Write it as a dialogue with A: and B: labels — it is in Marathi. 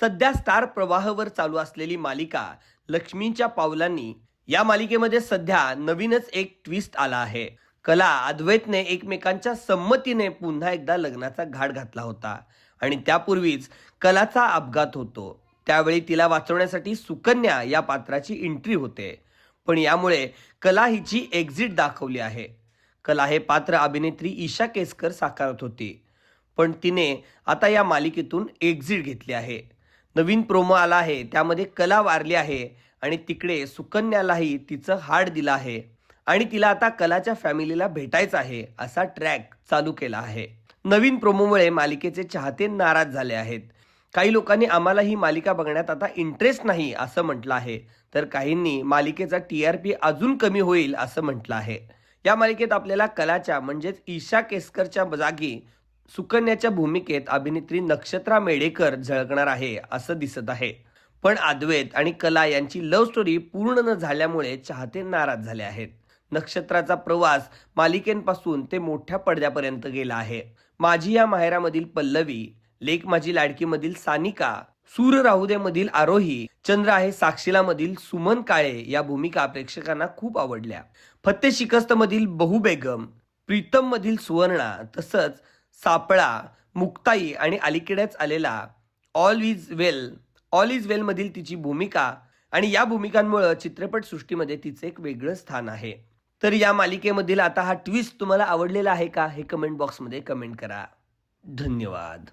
A: सध्या स्टार प्रवाहावर चालू असलेली मालिका लक्ष्मीच्या पावलांनी या मालिकेमध्ये सध्या नवीनच एक ट्विस्ट आला आहे. कला अद्वैतने एकमेकांच्या संमतीने पुन्हा एकदा लग्नाचा घाट घातला होता आणि त्यापूर्वीच कलाचा अपघात होतो. त्यावेळी तिला वाचवण्यासाठी सुकन्या या पात्राची एंट्री होते. पण यामुळे कला हिची एक्झिट दाखवली आहे. कला हे पात्र अभिनेत्री ईशा केसकर साकारत होती. पण तिने आता या मालिकेतून एक्झिट घेतली आहे. नवीन प्रोमो आला आहे त्यामध्ये कला वारली आहे आणि तिकडे सुकन्यालाही तिचं हाड दिलं आहे. आणि तिला आता कलाच्या फॅमिलीला भेटायचं आहे असा ट्रॅक चालू केला आहे. नवीन प्रोमोमुळे मालिकेचे चाहते नाराज झाले आहेत. काही लोकांनी आम्हाला ही मालिका बघण्यात आता इंटरेस्ट नाही असं म्हटलं आहे. तर काहींनी मालिकेचा टी आर पी अजून कमी होईल असं म्हटलं आहे. या मालिकेत आपल्याला कलाच्या म्हणजेच ईशा केसकरच्या जागी सुकन्याच्या भूमिकेत अभिनेत्री नक्षत्रा मेडेकर झळकणार आहे असं दिसत आहे. पण अद्वैत आणि कला यांची लव्ह स्टोरी पूर्ण न झाल्यामुळे चाहते नाराज झाले आहेत. नक्षत्राचा प्रवास मालिकेपासून ते मोठ्या पडद्यापर्यंत गेला आहे. माझी या माहेरामधील पल्लवी लेक माझी लाडकीमधील सानिका सूर राहुदे मधील आरोही चंद्र आहे साक्षीला मधील सुमन काळे या भूमिका प्रेक्षकांना खूप आवडल्या. फत्ते शिकस्त मधील बहु बेगम प्रीतम मधील सुवर्णा तसंच सापळा मुक्ताई आणि अलीकडेच आलेला all is well all is well मधील तिची भूमिका आणि या भूमिकांमुळे चित्रपटसृष्टीमध्ये तिचं एक वेगळं स्थान आहे. तर या मालिकेमधील आता हा ट्विस्ट तुम्हाला आवडलेला आहे का? हे कमेंट बॉक्समध्ये कमेंट करा. धन्यवाद.